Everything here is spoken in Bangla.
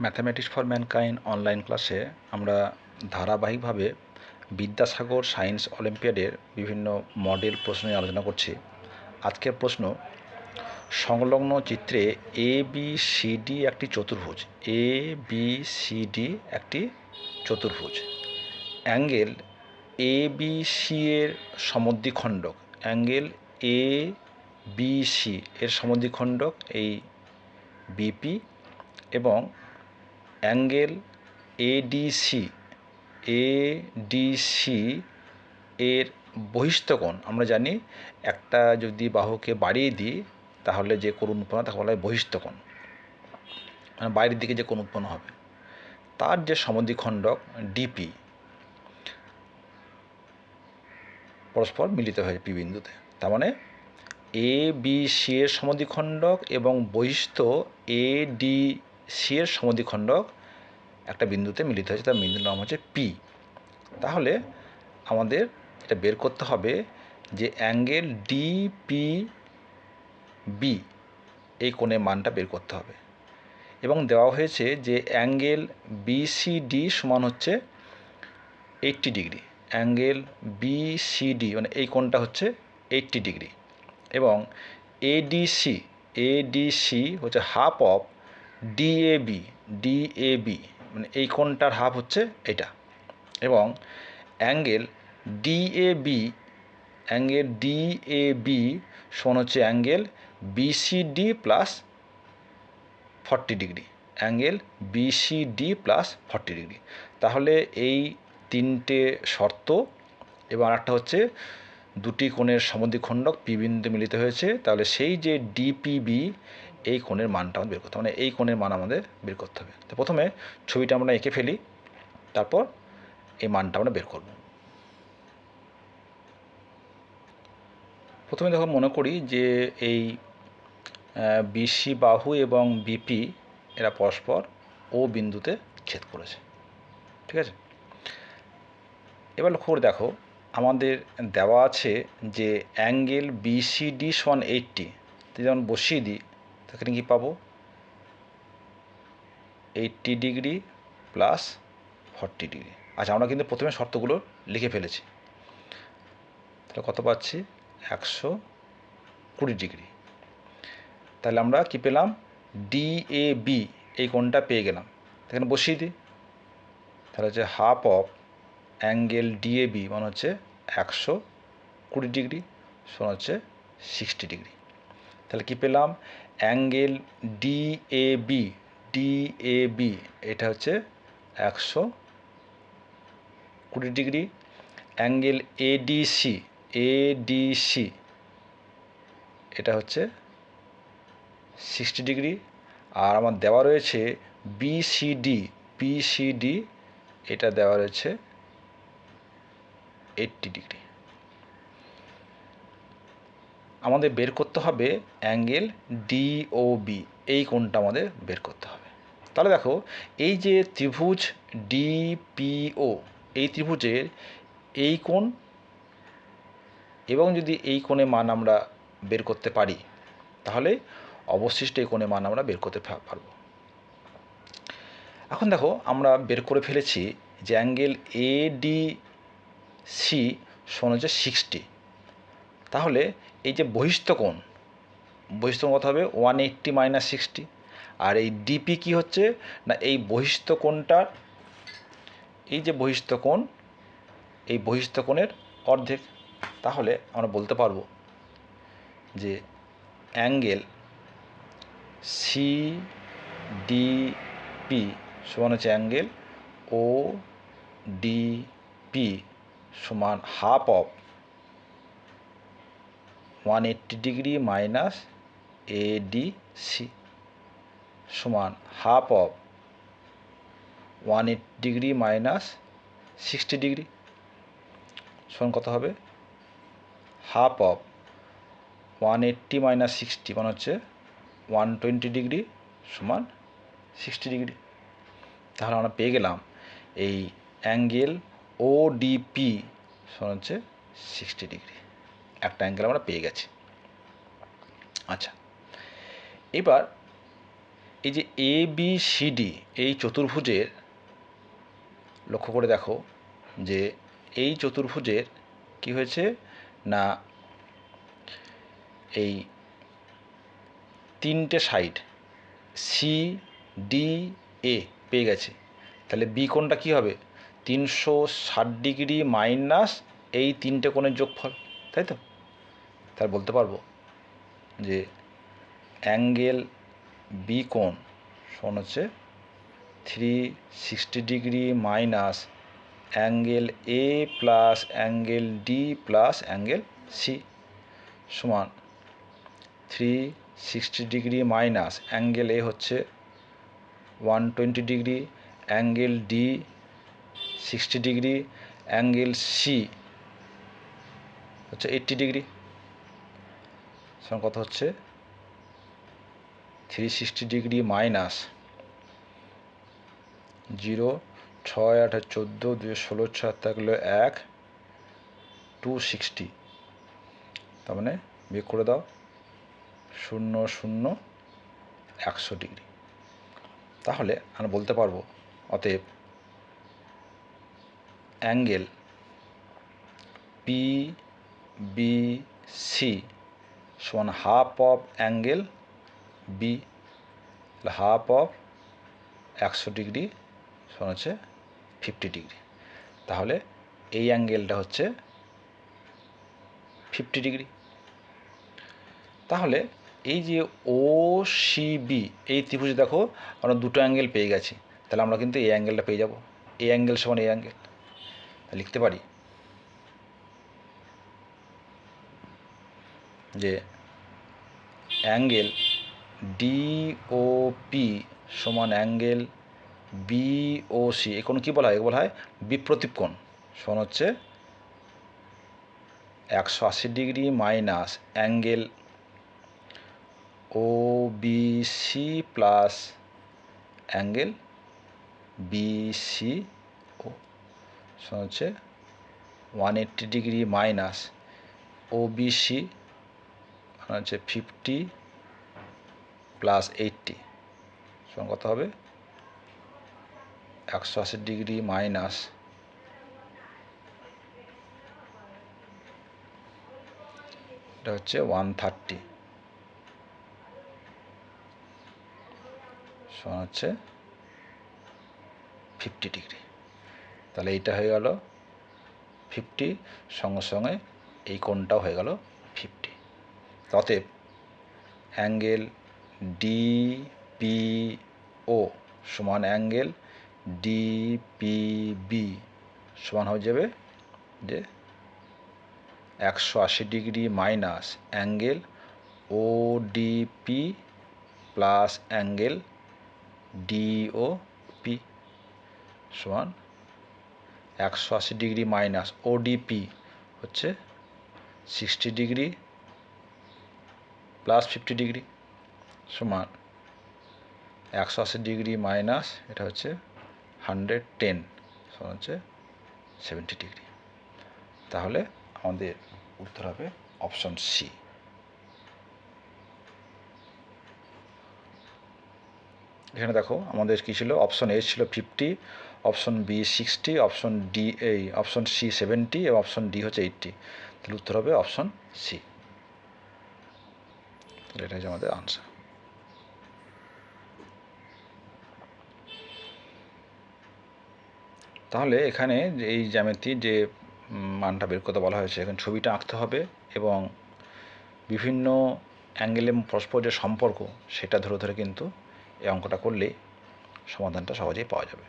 ম্যাথামেটিক্স ফর ম্যানকাইন্ড অনলাইন ক্লাসে আমরা ধারাবাহিকভাবে বিদ্যাসাগর সায়েন্স অলিম্পিয়াডের বিভিন্ন মডেল প্রশ্ন নিয়ে আলোচনা করছি। আজকের প্রশ্ন, সংলগ্ন চিত্রে এ বি সি ডি একটি চতুর্ভুজ। এ বি সি ডি একটি চতুর্ভুজ। অ্যাঙ্গেল এ বি সি এর সমদ্বিখণ্ডক। অ্যাঙ্গেল এ বি সি এর সমদ্বিখণ্ডক এই বিপি এবং অ্যাঙ্গেল এডিসি এডিসি এর বহিস্থকোণ আমরা জানি একটা যদি বাহুকে বাড়িয়ে দিই, তাহলে যে কোণ উৎপন্ন তাকে বলা হয় বহিস্থকোণ মানে বাইরের দিকে যে কোণ উৎপন্ন হবে। তার যে সমদ্বিখণ্ডক ডিপি পরস্পর মিলিত হয়ে পি বিন্দুতে। তার মানে এ বি সি এর সমদ্বিখণ্ডক এবং বহিস্থ এ ডি সি এর সমদ্বিখণ্ডক একটা বিন্দুতে মিলিত হয়েছে, তার বিন্দুর নাম হচ্ছে পি। তাহলে আমাদের এটা বের করতে হবে যে অ্যাঙ্গেল ডি পি বি এই কোণের মানটা বের করতে হবে। এবং দেওয়া হয়েছে যে অ্যাঙ্গেল বিসিডি সমান হচ্ছে এইট্টি ডিগ্রি। অ্যাঙ্গেল বিসিডি মানে এই কোণটা হচ্ছে এইট্টি ডিগ্রি। এবং এডিসি এডিসি হচ্ছে হাফ অফ ডিএবি ডিএবি মানে এই কোণটার হাফ হচ্ছে এটা। এবং অ্যাঙ্গেল ডিএবি অ্যাঙ্গেল ডিএবি সমান হচ্ছে angle BCD plus forty degree angle BCD plus forty degree তাহলে এই তিনটে শর্ত এবং আরেকটা হচ্ছে দুটি কোণের সমদ্বিখণ্ডক পি বিন্দু মিলিত হয়েছে। তাহলে সেই যে ডিপিবি এই কোণের মানটা আমাদের বের করতে হবে। মানে এই কোণের মান আমাদের বের করতে হবে। তো প্রথমে ছবিটা আমরা এঁকে ফেলি, তারপর এই মানটা আমরা বের করব। প্রথমে দেখো মনে করি যে এই বিসি বাহু এবং বিপি এরা পরস্পর ও বিন্দুতে ছেদ করেছে। ঠিক আছে? এবার লক্ষ্য করে দেখো, আমাদের দেওয়া আছে যে অ্যাঙ্গেল বিসিডি সমান এইটটি। যেমন বসিয়ে দিই তাহলে কি পাবো? Eighty degree plus forty degree আচ্ছা আমরা কিন্তু প্রথমে শর্তগুলো লিখে ফেলেছি। তাহলে কত পাচ্ছি? একশো কুড়ি ডিগ্রি তাহলে আমরা কি পেলাম? ডিএবি এই কোণটা পেয়ে গেলাম। এখানে বসিয়ে দিই। তাহলে হচ্ছে হাফ অফ অ্যাঙ্গেল ডিএবি মানে হচ্ছে একশো কুড়ি ডিগ্রি সমান হচ্ছে সিক্সটি ডিগ্রি তাহলে কি পেলাম? অ্যাঙ্গেল ডিএবি ডিএবি এটা হচ্ছে একশো কুড়ি ডিগ্রি। অ্যাঙ্গেল এডিসি এডিসি এটা হচ্ছে সিক্সটি ডিগ্রি। আর আমার দেওয়া রয়েছে বিসিডি বিসিডি এটা দেওয়া রয়েছে এইট্টি ডিগ্রি। আমাদের বের করতে হবে অ্যাঙ্গেল ডিওবি এই কোণটা আমাদের বের করতে হবে। তাহলে দেখো, এই যে ত্রিভুজ ডিপিও এই ত্রিভুজের এই কোণ এবং যদি এই কোণে মান আমরা বের করতে পারি, তাহলে অবশিষ্ট এই কোণে মান আমরা বের করতে পারব। এখন দেখো, আমরা বের করে ফেলেছি যে অ্যাঙ্গেল এ ডি সি সমান হচ্ছে সিক্সটি তাহলে এই যে বহিস্থ কোণ বহিস্থ কত হবে ওয়ান এইট্টি মাইনাস সিক্সটি আর এই ডিপি কি হচ্ছে? না, এই বহিস্থ কোণটার, এই যে বহিস্থ কোণ, এই বহিস্থ কোণের অর্ধেক। তাহলে আমরা বলতে পারব যে অ্যাঙ্গেল সি ডি পি সমান হচ্ছে অ্যাঙ্গেল ও ডি পি সমান half of one eighty degree minus ADC সমান half of one eight degree minus sixty degree সমান কত হবে? Half of one eighty minus sixty মানে হচ্ছে ওয়ান টোয়েন্টি ডিগ্রি সমান সিক্সটি ডিগ্রি তাহলে আমরা পেয়ে গেলাম এই অ্যাঙ্গেল ওডিপি সমান হচ্ছে সিক্সটি ডিগ্রি একটা অ্যাঙ্গেল আমরা পেয়ে গেছি। আচ্ছা এবার এই যে এ বি সি ডি এই চতুর্ভুজের, লক্ষ্য করে দেখো যে এই চতুর্ভুজের কি হয়েছে না এই তিনটে সাইড সি ডি এ পেয়ে গেছে। তাহলে বি কোণটা কী হবে? তিনশো ষাট ডিগ্রি মাইনাস এই তিনটে কোণের যোগফল, তাই তো? তার বলতে পারব যে অ্যাঙ্গেল বি কোণ সমান হচ্ছে three sixty degree minus angle A plus angle D plus angle C সমান three sixty degree minus angle A হচ্ছে one twenty degree angle D sixty degree angle C হচ্ছে এইট্টি ডিগ্রি সমান কত হচ্ছে three sixty degree minus zero ছয় আট চোদ্দ দুই ষোলো ছয় থাকল এক টু সিক্সটি তার মানে বিয়োগ করে দাও, শূন্য শূন্য একশো ডিগ্রি তাহলে আমি বলতে পারব, অতএব অ্যাঙ্গেল পি বি সি সমান half of angle B half of একশো ডিগ্রি, সমান হচ্ছে ফিফটি ডিগ্রি। তাহলে এই অ্যাঙ্গেলটা হচ্ছে ফিফটি ডিগ্রি। তাহলে এই যে ও সি বি এই ত্রিভুজে দেখো আমরা দুটো অ্যাঙ্গেল পেয়ে গেছি। তাহলে আমরা কিন্তু এই অ্যাঙ্গেলটা পেয়ে যাব। এই অ্যাঙ্গেল সমান এই অ্যাঙ্গেল লিখতে পারি যে অ্যাঙ্গেল ডিওপি সমান অ্যাঙ্গেল বিওসি এ কোণ কী বলা হয়? বলা হয় বিপ্রতীপ কোণ। সমান হচ্ছে একশো আশি degree minus angle O BC plus angle BC O সমান হচ্ছে one eighty degree minus O BC মানে হচ্ছে ফিফটি প্লাস এইটটি সমান কত হবে? একশো আশি ডিগ্রি মাইনাস এটা হচ্ছে ওয়ান থার্টি সমান হচ্ছে ফিফটি ডিগ্রি তাহলে এইটা হয়ে গেল ফিফটি সঙ্গে সঙ্গে এই কোণটাও হয়ে গেল অতএব অ্যাঙ্গেল ডিপিও সমান অ্যাঙ্গেল ডিপিবি সমান হয়ে যাবে যে একশো আশি degree minus angle ODP plus angle DOP সমান একশো আশি ডিগ্রি মাইনাস ওডিপি হচ্ছে sixty degree plus fifty degree সমান একশো আশি ডিগ্রি মাইনাস এটা হচ্ছে হান্ড্রেড টেন সমান হচ্ছে সেভেন্টি ডিগ্রি তাহলে আমাদের উত্তর হবে অপশন সি এখানে দেখো, আমাদের কী ছিল? অপশন এ ছিল fifty option B sixty option D এই অপশন সি সেভেন্টি এবং অপশন ডি হচ্ছে এইটটি তাহলে উত্তর হবে অপশন সি এটা হচ্ছে আমাদের আনসার তাহলে এখানে এই জ্যামিতি যে মানটা বের করতে বলা হয়েছে, এখানে ছবিটা আঁকতে হবে এবং বিভিন্ন অ্যাঙ্গেলে পরস্পর যে সম্পর্ক, সেটা ধরে ধরে কিন্তু এই অঙ্কটা করলে সমাধানটা সহজেই পাওয়া যাবে।